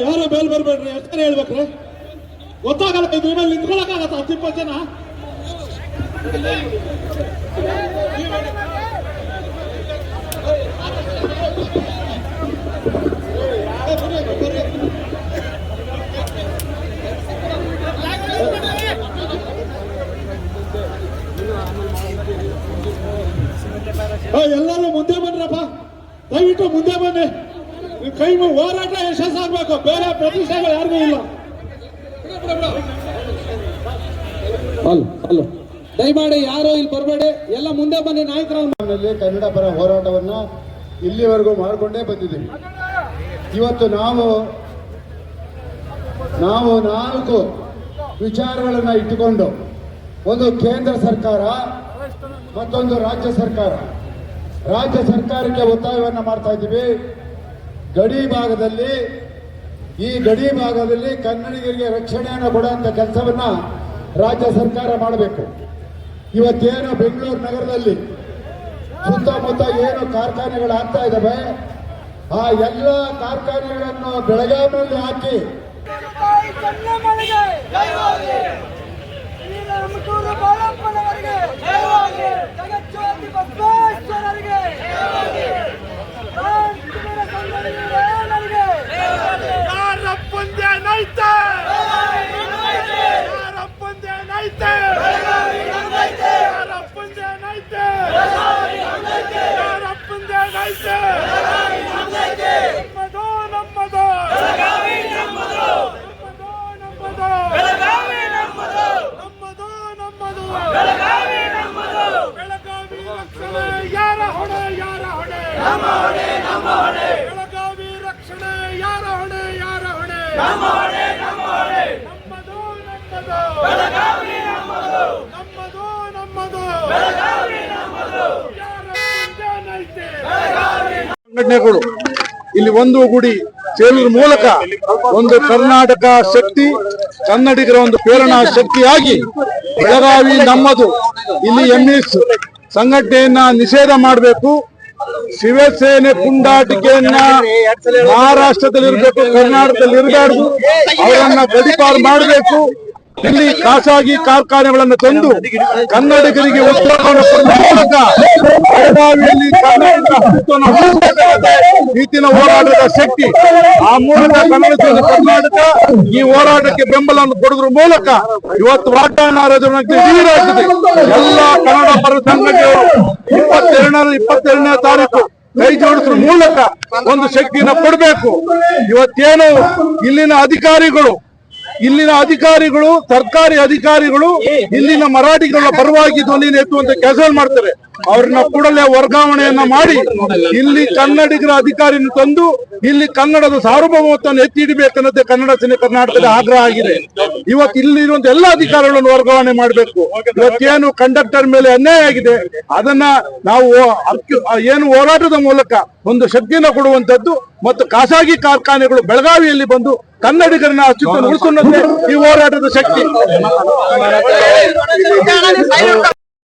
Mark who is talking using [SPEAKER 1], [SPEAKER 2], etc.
[SPEAKER 1] ಬಿಡ್ರಿ ಎಷ್ಟು ಹೇಳ್ಬೇಕ್ರಿ. ಗೊತ್ತಾಗಲ್ಲ ಇದ್ರ ಮೇಲೆ ನಿಂತ್ಕೊಳಕ್ಕಾಗತ್ತ ಹತ್ತು ಇಪ್ಪತ್ತು ಜನ ಎಲ್ಲರೂ ಮುಂದೆ ಬನ್ರಪ್ಪ ದಯವಿಟ್ಟು ಮುಂದೆ ಬನ್ನಿ. ಕೈ ಹೋರಾಟ ಹೋರಾಟ ಯಶಸ್ಸಾಗಬೇಕು ಬೇರೆ ಪ್ರತಿಷ್ಠೆಗಳು ಯಾರಿಗೂ ಇಲ್ಲ.
[SPEAKER 2] ಅಲ್ಲ ದಯಮಾಡಿ ಯಾರು ಇಲ್ಲಿ ಬರಬೇಡಿ. ಎಲ್ಲ ಮುಂದೆ ಬನ್ನಿ, ನಾಯಕರ.
[SPEAKER 3] ಕನ್ನಡ ಪರ ಹೋರಾಟವನ್ನ ಇಲ್ಲಿವರೆಗೂ ಮಾಡಿಕೊಂಡೇ ಬಂದಿದ್ದೀವಿ. ಇವತ್ತು ನಾವು ನಾವು ನಾಲ್ಕು ವಿಚಾರಗಳನ್ನ ಇಟ್ಟುಕೊಂಡು ಒಂದು ಕೇಂದ್ರ ಸರ್ಕಾರ, ಮತ್ತೊಂದು ರಾಜ್ಯ ಸರ್ಕಾರ. ರಾಜ್ಯ ಸರ್ಕಾರಕ್ಕೆ ಒತ್ತಾಯವನ್ನ ಮಾಡ್ತಾ ಇದ್ದೀವಿ. ಗಡಿ ಭಾಗದಲ್ಲಿ, ಈ ಗಡಿ ಭಾಗದಲ್ಲಿ ಕನ್ನಡಿಗರಿಗೆ ರಕ್ಷಣೆಯನ್ನು ಕೊಡುವಂತ ಕೆಲಸವನ್ನ ರಾಜ್ಯ ಸರ್ಕಾರ ಮಾಡಬೇಕು. ಇವತ್ತೇನು ಬೆಂಗಳೂರು ನಗರದಲ್ಲಿ ಸುತ್ತಮುತ್ತ ಏನು ಕಾರ್ಖಾನೆಗಳು ಆಗ್ತಾ ಇದ್ದಾವೆ ಆ ಎಲ್ಲ ಕಾರ್ಖಾನೆಗಳನ್ನು ಬೆಳಗಾವಿನಲ್ಲಿ ಹಾಕಿ
[SPEAKER 4] ತಾಯಿ ಚೆನ್ನಮ್ಮನಿಗೆ ಶ್ರೀರಾಮಚೂರು ಬಾಳಪ್ಪನವರಿಗೆ ಜಗಜ್ಯೋತಿ ಬಸವೇಶ್ವರರಿಗೆ ರಾಜ್ಕುಮಾರ ಸಂಗಡಿಗರೇ ನನಗೆ
[SPEAKER 1] ಯಾರಪ್ಪಂದೆ ನೈತೆ ಯಾರಪ್ಪಂದೆ ನೈತೆ ಯಾರಪ್ಪಂದೆ ನೈತೆ ಯಾರಪ್ಪಂದೆ ನೈತೆ ನಮ್ಮದು ನಮ್ಮದು ನಮ್ಮದು ನಮ್ಮದು ನಮ್ಮದು ನಮ್ಮದು ಬೆಳಗಾವಿ ರಕ್ಷಣೆ ಯಾರ ಹೊಣೆ ಯಾರ ಹೊಣೆ ಬೆಳಗಾವಿ ರಕ್ಷಣೆ ಯಾರ ಹೊಣೆ ಯಾರ ಹೊಣೆ ನಮ್ಮದು ನಮ್ಮದು ನಮ್ಮದು ನಮ್ಮದು ಯಾರ ಮುಂದೆ ನೈತೆ
[SPEAKER 5] ಸಂಘಟನೆಗಳು ಇಲ್ಲಿ ಒಂದು ಗುಡಿ ಸೇರುವ ಮೂಲಕ ಒಂದು ಕರ್ನಾಟಕ ಶಕ್ತಿ ಕನ್ನಡಿಗರ ಒಂದು ಪ್ರೇರಣಾ ಶಕ್ತಿಯಾಗಿ ಬೆಳಗಾವಿ ನಮ್ಮದು. ಇಲ್ಲಿ ಎಂಇಸ್ ಸಂಘಟನೆಯನ್ನ ನಿಷೇಧ ಮಾಡಬೇಕು. ಶಿವಸೇನೆ ಪುಂಡಾಟಿಕೆಯನ್ನ ಮಹಾರಾಷ್ಟ್ರದಲ್ಲಿ ಇರಬೇಕು ಕರ್ನಾಟಕದಲ್ಲಿ ಇರಬಾರ್ದು ಅವರನ್ನ ಗಡಿಪಾರು ಮಾಡಬೇಕು. ಇಲ್ಲಿ ಖಾಸಗಿ ಕಾರ್ಖಾನೆಗಳನ್ನು ತಂದು ಕನ್ನಡಿಗರಿಗೆ ಈತಿನ ಹೋರಾಟದ ಶಕ್ತಿ. ಆ ಮೂಲಕ ಕನ್ನಡ ಕರ್ನಾಟಕ ಈ ಹೋರಾಟಕ್ಕೆ ಬೆಂಬಲವನ್ನು ಕೊಡೋದ್ರ ಮೂಲಕ ಇವತ್ತು ವಾಗ್ದಾನ ನೀಡಾಗಿದೆ ಎಲ್ಲ ಕನ್ನಡ ಪರ ಸಂಘಟನೆಗಳು ಇಪ್ಪತ್ತೆರಡನೇ ಇಪ್ಪತ್ತೆರಡನೇ ತಾರೀಕು ಕೈ ಜೋಡಿಸುವ ಮೂಲಕ ಒಂದು ಶಕ್ತಿಯನ್ನು ಕೊಡಬೇಕು. ಇವತ್ತೇನು ಇಲ್ಲಿನ ಅಧಿಕಾರಿಗಳು ಇಲ್ಲಿನ ಅಧಿಕಾರಿಗಳು ಸರ್ಕಾರಿ ಅಧಿಕಾರಿಗಳು ಇಲ್ಲಿನ ಮರಾಠಿಗಳ ಪರವಾಗಿ ಧ್ವನಿ ಎತ್ತುವಂತ ಕೆಲಸ ಮಾಡ್ತಾರೆ. ಅವ್ರನ್ನ ಕೂಡಲೇ ವರ್ಗಾವಣೆಯನ್ನ ಮಾಡಿ ಇಲ್ಲಿ ಕನ್ನಡಿಗರ ಅಧಿಕಾರಿನ ತಂದು ಇಲ್ಲಿ ಕನ್ನಡದ ಸಾರ್ವಭೌಮತ್ವವನ್ನು ಎತ್ತಿ ಹಿಡಿಬೇಕನ್ನೋದೇ ಕನ್ನಡ ಸೇನೆ ಕರ್ನಾಟಕದ ಆಗ್ರಹ ಆಗಿದೆ. ಇವತ್ತು ಇಲ್ಲಿರುವಂತ ಎಲ್ಲ ಅಧಿಕಾರಿಗಳನ್ನು ವರ್ಗಾವಣೆ ಮಾಡಬೇಕು. ಇವತ್ತೇನು ಕಂಡಕ್ಟರ್ ಮೇಲೆ ಅನ್ಯಾಯ ಆಗಿದೆ, ಅದನ್ನ ನಾವು ಏನು ಹೋರಾಟದ ಮೂಲಕ ಒಂದು ಶಕ್ತಿಯನ್ನು ಕೊಡುವಂತದ್ದು ಮತ್ತು ಖಾಸಗಿ ಕಾರ್ಖಾನೆಗಳು ಬೆಳಗಾವಿಯಲ್ಲಿ ಬಂದು ಕನ್ನಡಿಗರನ್ನ ಅಸ್ತಿತ್ವ ಉಳಿಸುವುದೇ ಈ ಹೋರಾಟದ ಶಕ್ತಿ.